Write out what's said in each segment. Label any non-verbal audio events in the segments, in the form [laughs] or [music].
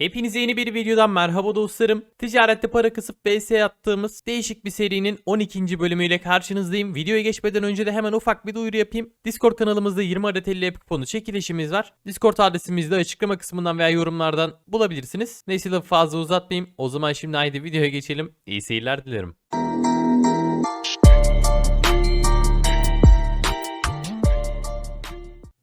Hepinize yeni bir videodan merhaba dostlarım. Ticarette para kısıp VS attığımız değişik bir serinin 12. bölümüyle karşınızdayım. Videoya geçmeden önce de hemen ufak bir duyuru yapayım. Discord kanalımızda 20 adet 50 epic ponu çekilişimiz var. Discord adresimizi de açıklama kısmından veya yorumlardan bulabilirsiniz. Neyse lafı fazla uzatmayayım. O zaman şimdi haydi videoya geçelim. İyi seyirler dilerim.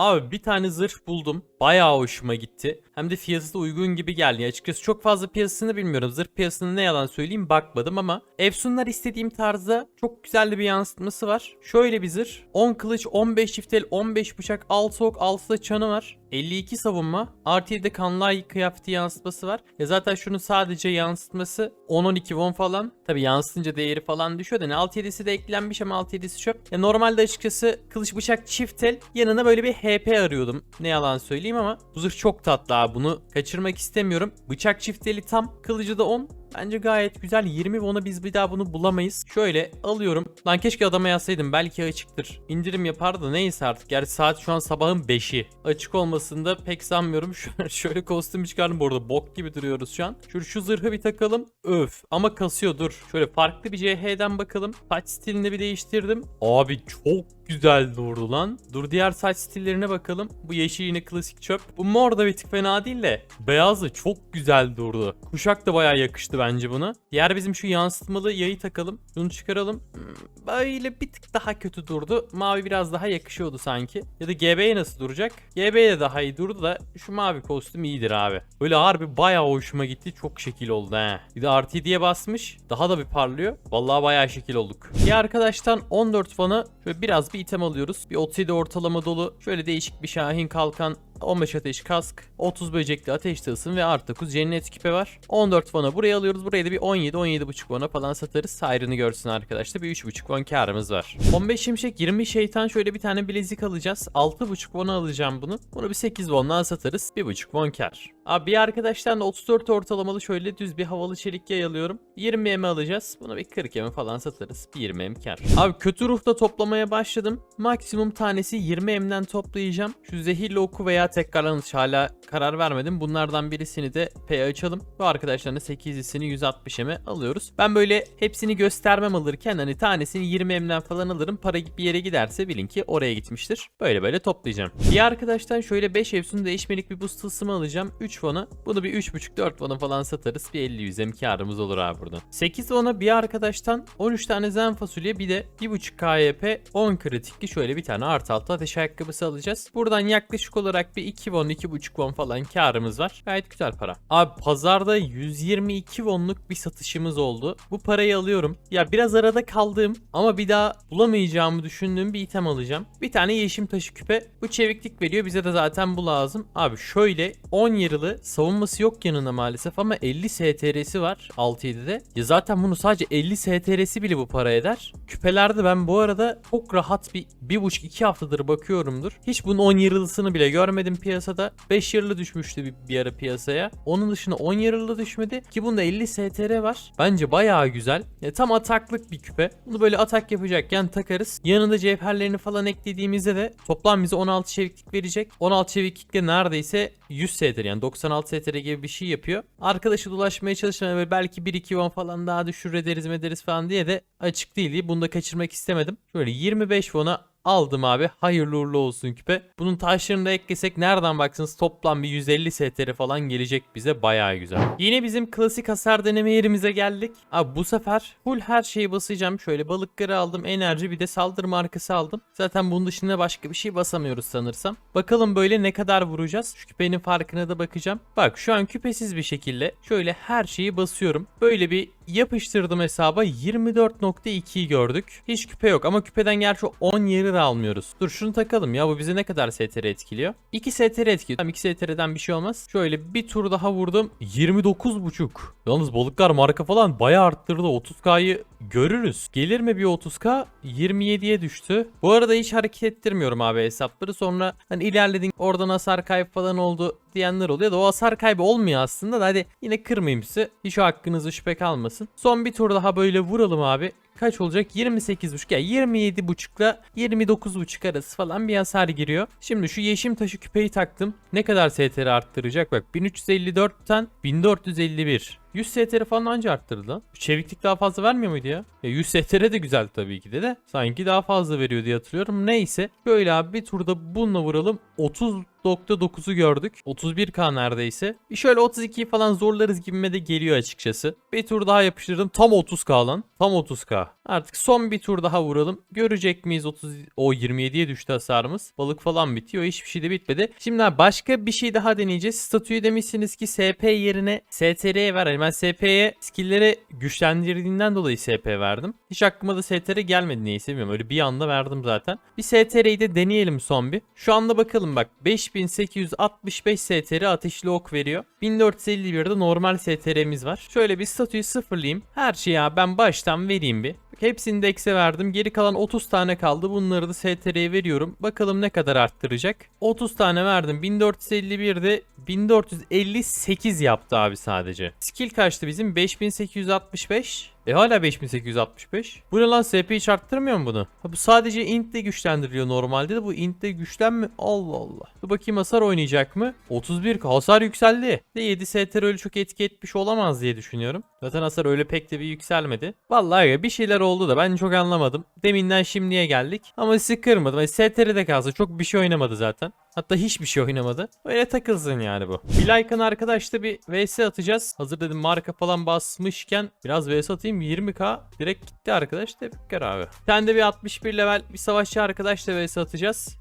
Abi bir tane zırh buldum. Bayağı hoşuma gitti. Hem de fiyatı da uygun gibi geldi. Açıkçası çok fazla piyasasını bilmiyorum. Zırh piyasasını ne yalan söyleyeyim bakmadım ama Efsunlar istediğim tarzda çok güzel bir yansıtması var. Şöyle bir zırh. 10 kılıç, 15 çiftel, 15 bıçak, 6 ok, 6 da çanı var. 52 savunma. Artı 7 kanlı ay kıyafeti yansıtması var. Ya zaten şunun sadece yansıtması 10-12 won falan. Tabi yansıtınca değeri falan düşüyor da ne 6-7'si de eklenmiş ama 6-7'si çöp. Ya normalde açıkçası kılıç bıçak çiftel yanına böyle bir HP arıyordum. Ne yalan söyleyeyim ama bu zırh çok tatlı abi. Bunu kaçırmak istemiyorum. Bıçak çifteli tam. Kılıcı da 10. Bence gayet güzel. 20 won'a biz bir daha bunu bulamayız. Şöyle alıyorum. Lan keşke adama yazsaydım. Belki açıktır. İndirim yapardı neyse artık. Gerçi saat şu an sabahın 5'i. Açık olmasını da pek sanmıyorum. [laughs] Şöyle, kostüm çıkardım bu arada. Bok gibi duruyoruz şu an. Şöyle şu zırhı bir takalım. Öf. Ama kasıyor dur. Şöyle farklı bir CH'den bakalım. Saç stilini bir değiştirdim. Abi çok güzel durdu lan. Dur diğer saç stillerine bakalım. Bu yeşil yine klasik çöp. Bu mor da bir tık fena değil de. Beyazı çok güzel durdu. Kuşak da bayağı yakıştı bence buna. Diğer bizim şu yansıtmalı yayı takalım. Şunu çıkaralım. Hmm, Böyle bir tık daha kötü durdu. Mavi biraz daha yakışıyordu sanki. Ya da GB'ye nasıl duracak? GB'ye de daha iyi durdu da şu mavi kostüm iyidir abi. Böyle harbi bayağı hoşuma gitti. Çok şekil oldu he. Bir de RT diye basmış. Daha da bir parlıyor. Vallahi bayağı şekil olduk. Bir arkadaştan 14 fana şöyle biraz bir item alıyoruz. Bir 37 ortalama dolu. Şöyle değişik bir Şahin kalkan 15 ateş kask, 30 böcekli ateş tılsım ve artı 9 cennet küpe var. 14 vana buraya alıyoruz. Buraya da bir 17 17,5 vana falan satarız. Hayrını görsün arkadaşlar. Bir 3,5 van karımız var. 15 şimşek 20 şeytan şöyle bir tane bilezik alacağız. 6,5 vana alacağım bunu. Bunu bir 8 vandan satarız. 1,5 van kar. Abi bir arkadaştan da 34 ortalamalı şöyle düz bir havalı çelik yay alıyorum. 20 m alacağız. Buna bir 40 m falan satarız. Bir 20 m kar. Abi kötü ruhta toplamaya başladım. Maksimum tanesi 20 m'den toplayacağım. Şu zehirli oku veya tekrarlanış hala karar vermedim. Bunlardan birisini de P açalım. Bu arkadaşların da 8'lisini 160 m'e alıyoruz. Ben böyle hepsini göstermem alırken hani tanesini 20 m'den falan alırım. Para bir yere giderse bilin ki oraya gitmiştir. Böyle böyle toplayacağım. Bir arkadaştan şöyle 5 Efsun değişmelik bir boost tılsımı alacağım. 3 won'a. Bunu bir 3.5-4 won'a falan satarız. Bir 50 100 karımız olur abi buradan. 8 won'a bir arkadaştan 13 tane zen fasulye bir de 1.5 KYP 10 kritikli şöyle bir tane artı altı ateş ayakkabısı alacağız. Buradan yaklaşık olarak bir 2 won 2.5 won falan karımız var. Gayet güzel para. Abi pazarda 122 wonluk bir satışımız oldu. Bu parayı alıyorum. Ya biraz arada kaldığım ama bir daha bulamayacağımı düşündüğüm bir item alacağım. Bir tane yeşim taşı küpe. Bu çeviklik veriyor. Bize de zaten bu lazım. Abi şöyle 10 yarılı savunması yok yanında maalesef ama 50 STR'si var 6-7'de. Ya zaten bunu sadece 50 STR'si bile bu para eder. Küpelerde ben bu arada çok rahat bir 1,5-2 haftadır bakıyorumdur. Hiç bunun 10 yarılısını bile görmedim piyasada. 5 yarılı düşmüştü bir, bir ara piyasaya. Onun dışında 10 yarılı düşmedi ki bunda 50 STR var. Bence bayağı güzel. Ya tam ataklık bir küpe. Bunu böyle atak yapacakken takarız. Yanında cevherlerini falan eklediğimizde de toplam bize 16 çeviklik verecek. 16 çeviklikle neredeyse 100 STR yani 96 STR gibi bir şey yapıyor. Arkadaşı dolaşmaya çalışan böyle belki 1-2 won falan daha düşür ederiz ederiz falan diye de açık değil. Bunu da kaçırmak istemedim. Şöyle 25 won'a Aldım abi. Hayırlı uğurlu olsun küpe. Bunun taşlarını da eklesek nereden baksanız toplam bir 150 STR falan gelecek bize bayağı güzel. Yine bizim klasik hasar deneme yerimize geldik. Abi bu sefer full her şeyi basacağım. Şöyle balıkları aldım, enerji bir de saldırı markası aldım. Zaten bunun dışında başka bir şey basamıyoruz sanırsam. Bakalım böyle ne kadar vuracağız. Şu küpenin farkına da bakacağım. Bak şu an küpesiz bir şekilde şöyle her şeyi basıyorum. Böyle bir yapıştırdım hesaba 24.2'yi gördük. Hiç küpe yok ama küpeden gerçi 10 yeri de almıyoruz. Dur şunu takalım ya bu bize ne kadar STR etkiliyor? 2 STR etkiliyor. Tamam 2 STR'den bir şey olmaz. Şöyle bir tur daha vurdum. 29.5. Yalnız balıklar marka falan bayağı arttırdı. 30K'yı görürüz. Gelir mi bir 30K? 27'ye düştü. Bu arada hiç hareket ettirmiyorum abi hesapları. Sonra hani ilerledin oradan hasar kaybı falan oldu diyenler oluyor da o hasar kaybı olmuyor aslında da hadi yine kırmayayım sizi. Hiç o hakkınızı şüphe kalmasın. Son bir tur daha böyle vuralım abi. kaç olacak? 28.5 yani 27.5 ile 29.5 arası falan bir hasar giriyor. Şimdi şu yeşim taşı küpeyi taktım. Ne kadar STR arttıracak? Bak 1354'ten 1451. 100 STR falan anca arttırdı lan. Çeviklik daha fazla vermiyor muydu ya? ya 100 STR de güzel tabii ki de de. Sanki daha fazla veriyor diye hatırlıyorum. Neyse. Böyle abi bir turda bununla vuralım. 30.9'u gördük. 31k neredeyse. Bir şöyle 32'yi falan zorlarız gibime de geliyor açıkçası. Bir tur daha yapıştırdım. Tam 30k lan. Tam 30k. Artık son bir tur daha vuralım. Görecek miyiz 30 o 27'ye düştü hasarımız. Balık falan bitiyor. Hiçbir şey de bitmedi. Şimdi başka bir şey daha deneyeceğiz. Statüyü demişsiniz ki SP yerine STR'ye ver. Ben SP'ye skill'leri güçlendirdiğinden dolayı SP verdim. Hiç aklıma da STR gelmedi neyse bilmiyorum. Öyle bir anda verdim zaten. Bir STR'yi de deneyelim son bir. Şu anda bakalım bak 5865 STR ateşli ok veriyor. 1451'de normal STR'miz var. Şöyle bir statüyü sıfırlayayım. Her şeyi ben baştan vereyim bir. Hepsini de eksi verdim. Geri kalan 30 tane kaldı. Bunları da STR'ye veriyorum. Bakalım ne kadar arttıracak. 30 tane verdim. 1451'de 1458 yaptı abi sadece. Skill kaçtı bizim? 5865. E hala 5865. Bu ne lan SP hiç arttırmıyor mu bunu? Ha, bu sadece int de güçlendiriliyor normalde de bu int de güçlenme. Allah Allah. Dur bakayım hasar oynayacak mı? 31 hasar yükseldi. De 7 STR öyle çok etki etmiş olamaz diye düşünüyorum. Zaten hasar öyle pek de bir yükselmedi. Vallahi ya bir şeyler oldu da ben çok anlamadım. Deminden şimdiye geldik. Ama sizi kırmadım. Yani STR'de kalsa çok bir şey oynamadı zaten. Hatta hiçbir şey oynamadı. Öyle takılsın yani bu. Bir like'ın arkadaşla bir vs atacağız. Hazır dedim marka falan basmışken biraz vs atayım. 20k direkt gitti arkadaş. Tebrikler abi. Sen de bir 61 level bir savaşçı arkadaşla vs atacağız.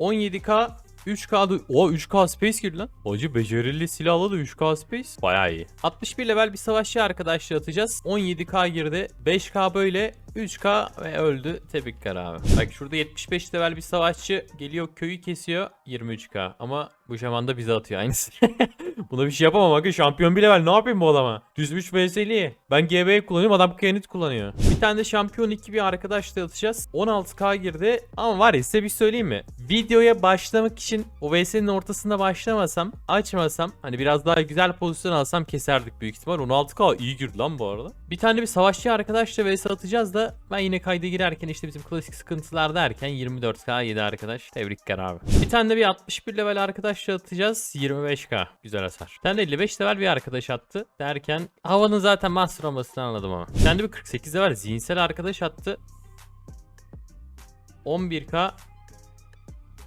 17k 3K'da o 3K space girdi lan. Acı becerili silahla da 3K space. Bayağı iyi. 61 level bir savaşçı arkadaşla atacağız. 17K girdi. 5K böyle 3K ve öldü. Tebrikler abi. Bak şurada 75 level bir savaşçı geliyor köyü kesiyor 23K. Ama bu şamanda bize atıyor aynısı. [laughs] Buna bir şey yapamam bakın şampiyon bir level ne yapayım bu adama? Düzmüş VS'li. Ben GB kullanıyorum adam Kyanit kullanıyor. Bir tane de şampiyon 2 bir arkadaşla atacağız. 16K girdi ama var ya size bir söyleyeyim mi? Videoya başlamak için o VS'nin ortasında başlamasam açmasam hani biraz daha güzel pozisyon alsam keserdik büyük ihtimal. 16K iyi girdi lan bu arada. Bir tane bir savaşçı arkadaşla VS atacağız da ben yine kayda girerken işte bizim klasik sıkıntılar derken 24K 7 arkadaş. Tebrikler abi. Bir tane de bir 61 level arkadaşla atacağız. 25K. Güzel hasar. Tane de 55 level bir arkadaş attı. Derken havanın zaten master olmasını anladım ama. Tane de bir 48 level zihinsel arkadaş attı. 11K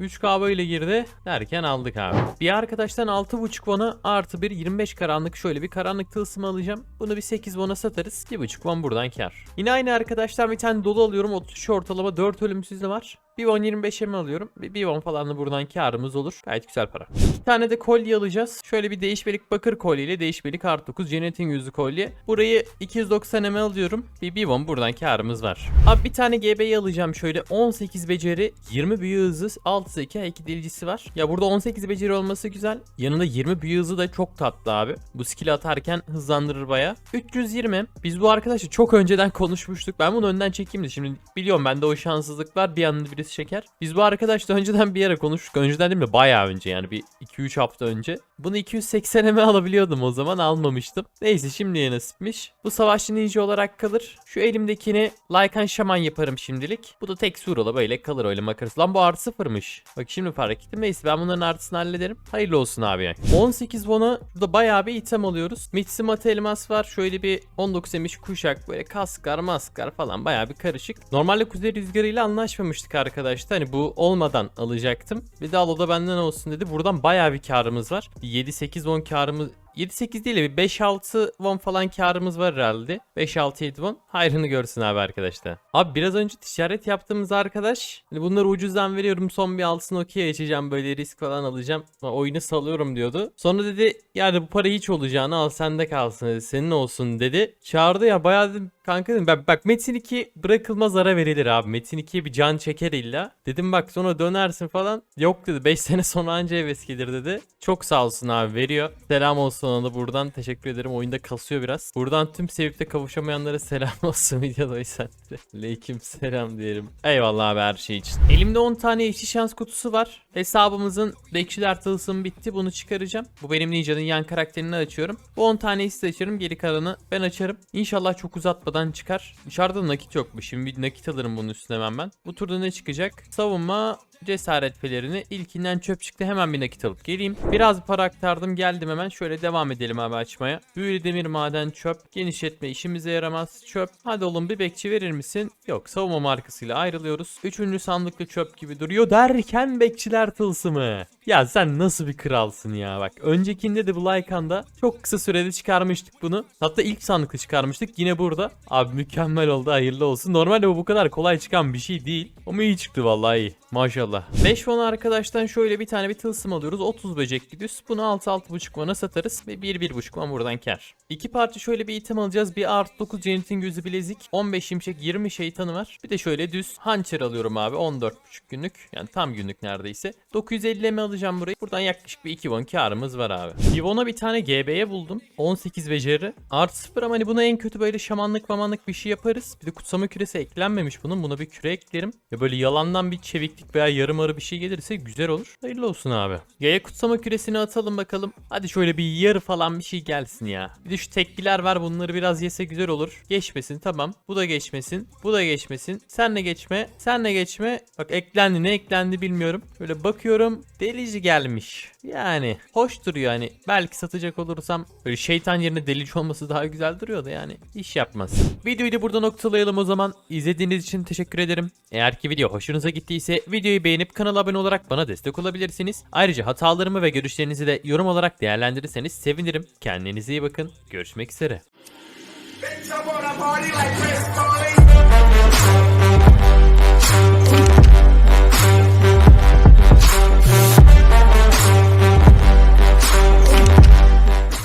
3K böyle girdi derken aldık abi. Bir arkadaştan 6.5 won'a artı bir 25 karanlık şöyle bir karanlık tılsımı alacağım. Bunu bir 8 won'a satarız. 1.5 won buradan kar. Yine aynı arkadaşlar bir tane dolu alıyorum. 33 ortalama 4 ölümsüz de var. Bir won 25'e mi alıyorum? Bir, bir won falan da buradan karımız olur. Gayet güzel para. Bir tane de kolye alacağız. Şöyle bir değişmelik bakır kolye ile değişmelik art 9 cennetin yüzü kolye. Burayı 290 ml alıyorum. Bir, bir buradan karımız var. Abi bir tane GB'yi alacağım şöyle 18 beceri 20 büyü hızı 6 zeka 2 delicisi var. Ya burada 18 beceri olması güzel. Yanında 20 büyü hızı da çok tatlı abi. Bu skill atarken hızlandırır baya. 320. Biz bu arkadaşla çok önceden konuşmuştuk. Ben bunu önden çekeyim de şimdi biliyorum bende o şanssızlık var. Bir anda birisi çeker. Biz bu arkadaşla [laughs] önceden bir yere konuştuk. Önceden değil mi? Bayağı önce yani bir 2-3 hafta önce. Bunu 280 m [laughs] alabiliyordum o zaman almamıştım. Neyse şimdiye nasipmiş. Bu savaşçı ninja olarak kalır. Şu elimdekini Lycan Şaman yaparım şimdilik. Bu da tek surala böyle kalır öyle makarası. Lan bu artı sıfırmış. Bak şimdi fark ettim. Neyse ben bunların artısını hallederim. Hayırlı olsun abi yani. 18 won'a burada bayağı bir item alıyoruz. Mitsimate elmas var. Şöyle bir 19 emiş kuşak böyle kaskar maskar falan bayağı bir karışık. Normalde kuzey rüzgarıyla anlaşmamıştık arkadaşlar. Hani bu olmadan alacaktım. Bir de Alo da benden olsun dedi. Buradan bayağı bir karımız var. Bir 7-8 won karımız 7-8 değil de bir 5-6 won falan karımız var herhalde. 5-6-7 won. Hayrını görsün abi arkadaşlar. Abi biraz önce ticaret yaptığımız arkadaş. Hani bunları ucuzdan veriyorum son bir altın okey açacağım böyle risk falan alacağım. Oyunu salıyorum diyordu. Sonra dedi yani bu para hiç olacağını al sende kalsın dedi. Senin olsun dedi. Çağırdı ya bayağı dedim kanka dedim bak, bak Metin 2 bırakılmaz ara verilir abi. Metin 2'ye bir can çeker illa. Dedim bak sonra dönersin falan. Yok dedi 5 sene sonra anca heves gelir dedi. Çok sağ olsun abi veriyor. Selam olsun Sana da buradan teşekkür ederim. Oyunda kasıyor biraz. Buradan tüm sevip de kavuşamayanlara selam [laughs] olsun videodaysan. [laughs] Aleyküm selam diyelim. Eyvallah abi her şey için. Elimde 10 tane yeşil şans kutusu var. Hesabımızın bekçiler tılsım bitti. Bunu çıkaracağım. Bu benim Ninja'nın yan karakterini açıyorum. Bu 10 taneyi size açarım. Geri kalanı ben açarım. İnşallah çok uzatmadan çıkar. Dışarıda nakit yok mu? Şimdi bir nakit alırım bunun üstüne hemen ben. Bu turda ne çıkacak? Savunma cesaret pelerini ilkinden çöp çıktı hemen bir nakit alıp geleyim. Biraz para aktardım geldim hemen şöyle devam edelim abi açmaya. Büyülü demir maden çöp. Genişletme işimize yaramaz çöp. Hadi oğlum bir bekçi verir misin? Yok savunma markasıyla ayrılıyoruz. Üçüncü sandıklı çöp gibi duruyor derken bekçiler tılsımı. Ya sen nasıl bir kralsın ya bak. Öncekinde de bu Lycan'da çok kısa sürede çıkarmıştık bunu. Hatta ilk sandıklı çıkarmıştık yine burada. Abi mükemmel oldu hayırlı olsun. Normalde bu bu kadar kolay çıkan bir şey değil. Ama iyi çıktı vallahi iyi. Maşallah. 5 won arkadaştan şöyle bir tane bir tılsım alıyoruz. 30 böcekli düz. Bunu 6-6.5 won'a satarız. Ve 1-1.5 won buradan kar. İki parça şöyle bir item alacağız. Bir art 9 cennetin gözü bilezik. 15 şimşek 20 şeytanı var. Bir de şöyle düz hançer alıyorum abi. 14.5 günlük. Yani tam günlük neredeyse. 950 mi alacağım burayı. Buradan yaklaşık bir 2 won karımız var abi. Yvon'a bir tane GB'ye buldum. 18 beceri. Art 0 ama hani buna en kötü böyle şamanlık mamanlık bir şey yaparız. Bir de kutsama küresi eklenmemiş bunun. Buna bir küre eklerim. Ya böyle yalandan bir çeviklik veya yarım arı bir şey gelirse güzel olur. Hayırlı olsun abi. Yaya kutsama küresini atalım bakalım. Hadi şöyle bir yarı falan bir şey gelsin ya. Bir de şu tekliler var bunları biraz yese güzel olur. Geçmesin tamam. Bu da geçmesin. Bu da geçmesin. Senle geçme. Senle geçme. Bak eklendi ne eklendi bilmiyorum. Böyle bakıyorum. Delici gelmiş. Yani hoş duruyor hani. Belki satacak olursam böyle şeytan yerine delici olması daha güzel duruyor da yani iş yapmaz. Videoyu da burada noktalayalım o zaman. İzlediğiniz için teşekkür ederim. Eğer ki video hoşunuza gittiyse videoyu beğenip kanala abone olarak bana destek olabilirsiniz. Ayrıca hatalarımı ve görüşlerinizi de yorum olarak değerlendirirseniz sevinirim. Kendinize iyi bakın. Görüşmek üzere.